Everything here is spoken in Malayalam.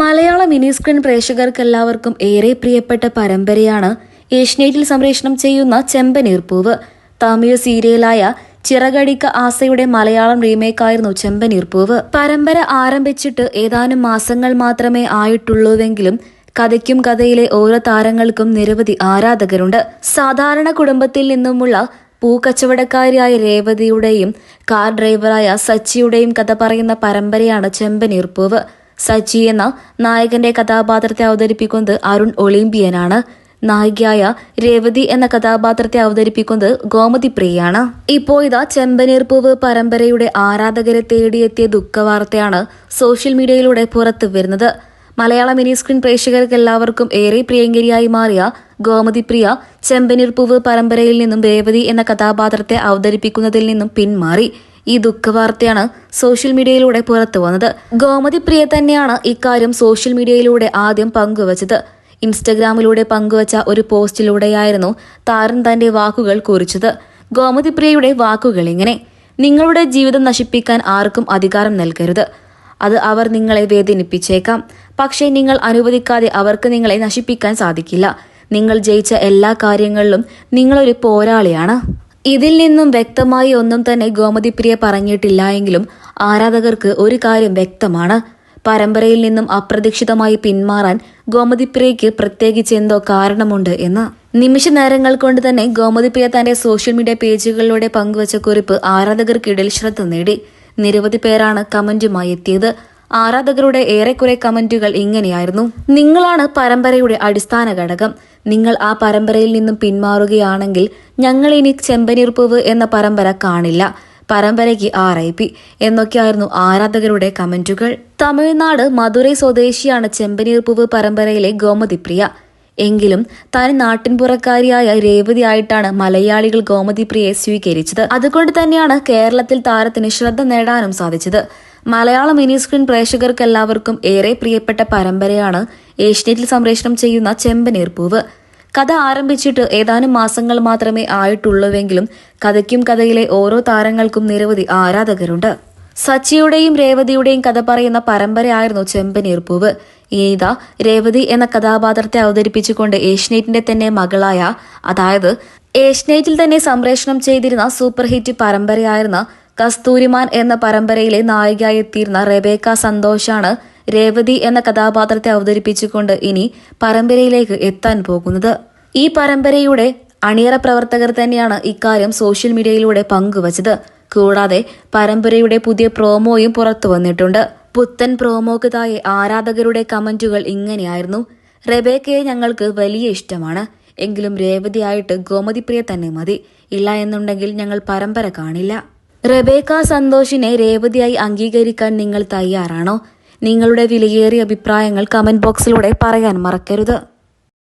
മലയാള മിനി സ്ക്രീൻ പ്രേക്ഷകർക്കെല്ലാവർക്കും ഏറെ പ്രിയപ്പെട്ട പരമ്പരയാണ് ഏഷ്യനെറ്റിൽ സംപ്രേഷണം ചെയ്യുന്ന ചെമ്പനീർപ്പൂവ് തമിഴ് സീരിയലായ ചിറകടിക്ക ആസയുടെ മലയാളം റീമേക്കായിരുന്നു ചെമ്പനീർപ്പൂവ് പരമ്പര ആരംഭിച്ചിട്ട് ഏതാനും മാസങ്ങൾ മാത്രമേ ആയിട്ടുള്ളൂവെങ്കിലും കഥയ്ക്കും കഥയിലെ ഓരോ താരങ്ങൾക്കും നിരവധി ആരാധകരുണ്ട്. സാധാരണ കുടുംബത്തിൽ നിന്നുമുള്ള പൂക്കച്ചവടക്കാരിയായ രേവതിയുടെയും കാർ ഡ്രൈവറായ സച്ചിയുടെയും കഥ പറയുന്ന പരമ്പരയാണ് ചെമ്പനീർപ്പൂവ് സച്ചി എന്ന നായകന്റെ കഥാപാത്രത്തെ അവതരിപ്പിക്കുന്നത് അരുൺ ഒളിമ്പിയനാണ്. നായികയായ രേവതി എന്ന കഥാപാത്രത്തെ അവതരിപ്പിക്കുന്നത് ഗോമതി പ്രിയയാണ്. ഇപ്പോൾ ഇതാ ചെമ്പനീർപ്പൂവ് പരമ്പരയുടെ ആരാധകരെ തേടിയെത്തിയ ദുഃഖവാർത്തയാണ് സോഷ്യൽ മീഡിയയിലൂടെ പുറത്തു വരുന്നത്. മലയാള മിനി സ്ക്രീൻ പ്രേക്ഷകർക്ക് എല്ലാവർക്കും ഏറെ പ്രിയങ്കരിയായി മാറിയ ഗോമതി പ്രിയ ചെമ്പനീർപ്പൂവ് പരമ്പരയിൽ നിന്നും രേവതി എന്ന കഥാപാത്രത്തെ അവതരിപ്പിക്കുന്നതിൽ നിന്നും പിന്മാറി. ഈ ദുഃഖവാർത്തയാണ് സോഷ്യൽ മീഡിയയിലൂടെ പുറത്തു വന്നത്. ഗോമതി പ്രിയ തന്നെയാണ് ഇക്കാര്യം സോഷ്യൽ മീഡിയയിലൂടെ ആദ്യം പങ്കുവച്ചത്. ഇൻസ്റ്റഗ്രാമിലൂടെ പങ്കുവച്ച ഒരു പോസ്റ്റിലൂടെയായിരുന്നു താരൻ തന്റെ വാക്കുകൾ കുറിച്ചത്. ഗോമതി പ്രിയയുടെ വാക്കുകൾ ഇങ്ങനെ നിങ്ങളുടെ ജീവിതം നശിപ്പിക്കാൻ ആർക്കും അധികാരം നൽകരുത്. അത് അവർ നിങ്ങളെ വേദനിപ്പിച്ചേക്കാം. പക്ഷേ നിങ്ങൾ അനുവദിക്കാതെ അവർക്ക് നിങ്ങളെ നശിപ്പിക്കാൻ സാധിക്കില്ല. നിങ്ങൾ ജയിച്ച എല്ലാ കാര്യങ്ങളിലും നിങ്ങളൊരു പോരാളിയാണ്. ഇതിൽ നിന്നും വ്യക്തമായി ഒന്നും തന്നെ ഗോമതിപ്രിയ പറഞ്ഞിട്ടില്ല എങ്കിലും ആരാധകർക്ക് ഒരു കാര്യം വ്യക്തമാണ്. പരമ്പരയിൽ നിന്നും അപ്രതീക്ഷിതമായി പിന്മാറാൻ ഗോമതിപ്രിയയ്ക്ക് പ്രത്യേകിച്ച് എന്തോ കാരണമുണ്ട് എന്ന്. നിമിഷ നേരങ്ങൾ കൊണ്ട് തന്നെ ഗോമതിപ്രിയ തന്റെ സോഷ്യൽ മീഡിയ പേജുകളിലൂടെ പങ്കുവച്ച കുറിപ്പ് ആരാധകർക്കിടയിൽ ശ്രദ്ധ നേടി. നിരവധി പേരാണ് കമന്റുമായി എത്തിയത്. ആരാധകരുടെ ഏറെക്കുറെ കമന്റുകൾ ഇങ്ങനെയായിരുന്നു. നിങ്ങളാണ് പരമ്പരയുടെ അടിസ്ഥാന ഘടകം. നിങ്ങൾ ആ പരമ്പരയിൽ നിന്നും പിന്മാറുകയാണെങ്കിൽ ഞങ്ങൾ ഇനി ചെമ്പനീർപ്പൂവ് എന്ന പരമ്പര കാണില്ല. പരമ്പരയ്ക്ക് ആർ ഐ പി എന്നൊക്കെയായിരുന്നു ആരാധകരുടെ കമന്റുകൾ. തമിഴ്നാട് മധുരൈ സ്വദേശിയാണ് ചെമ്പനീർപ്പൂവ് പരമ്പരയിലെ ഗോമതിപ്രിയ. എങ്കിലും താൻ നാട്ടിൻപുറക്കാരിയായ രേവതി ആയിട്ടാണ് മലയാളികൾ ഗോമതിപ്രിയയെ സ്വീകരിച്ചത്. അതുകൊണ്ട് തന്നെയാണ് കേരളത്തിൽ താരത്തിന് ശ്രദ്ധ നേടാനും സാധിച്ചത്. മലയാള മിനി സ്ക്രീൻ പ്രേക്ഷകർക്കെല്ലാവർക്കും ഏറെ പ്രിയപ്പെട്ട പരമ്പരയാണ് ഏഷ്യനെറ്റിൽ സംപ്രേഷണം ചെയ്യുന്ന ചെമ്പനീർ പൂവ് കഥ ആരംഭിച്ചിട്ട് ഏതാനും മാസങ്ങൾ മാത്രമേ ആയിട്ടുള്ളൂവെങ്കിലും കഥയ്ക്കും കഥയിലെ ഓരോ താരങ്ങൾക്കും നിരവധി ആരാധകരുണ്ട്. സച്ചിയുടെയും രേവതിയുടെയും കഥ പറയുന്ന പരമ്പരയായിരുന്നു ചെമ്പനീർപ്പൂവ്. ഇനിതാ രേവതി എന്ന കഥാപാത്രത്തെ അവതരിപ്പിച്ചുകൊണ്ട് ഏഷ്യനെറ്റിന്റെ തന്നെ മകളായ അതായത് ഏഷ്യനെറ്റിൽ തന്നെ സംപ്രേഷണം ചെയ്തിരുന്ന സൂപ്പർ ഹിറ്റ് പരമ്പരയായിരുന്ന കസ്തൂരിമാൻ എന്ന പരമ്പരയിലെ നായികയായി എത്തിയിരുന്ന റെബേക്ക സന്തോഷാണ് രേവതി എന്ന കഥാപാത്രത്തെ അവതരിപ്പിച്ചുകൊണ്ട് ഇനി പരമ്പരയിലേക്ക് എത്താൻ പോകുന്നത്. ഈ പരമ്പരയുടെ അണിയറ പ്രവർത്തകർ തന്നെയാണ് ഇക്കാര്യം സോഷ്യൽ മീഡിയയിലൂടെ പങ്കുവച്ചത്. കൂടാതെ പരമ്പരയുടെ പുതിയ പ്രോമോയും പുറത്തു വന്നിട്ടുണ്ട്. പുത്തൻ പ്രോമോക്ക് ആരാധകരുടെ കമന്റുകൾ ഇങ്ങനെയായിരുന്നു. റെബേക്കയെ ഞങ്ങൾക്ക് വലിയ ഇഷ്ടമാണ്. എങ്കിലും രേവതിയായിട്ട് ഗോമതിപ്രിയ തന്നെ മതി. ഇല്ല എന്നുണ്ടെങ്കിൽ ഞങ്ങൾ പരമ്പര കാണില്ല. റെബേക്ക സന്തോഷിനെ രേവതിയായി അംഗീകരിക്കാൻ നിങ്ങൾ തയ്യാറാണോ? നിങ്ങളുടെ വിലയേറിയ അഭിപ്രായങ്ങൾ കമന്റ് ബോക്സിലൂടെ പറയാൻ മറക്കരുത്.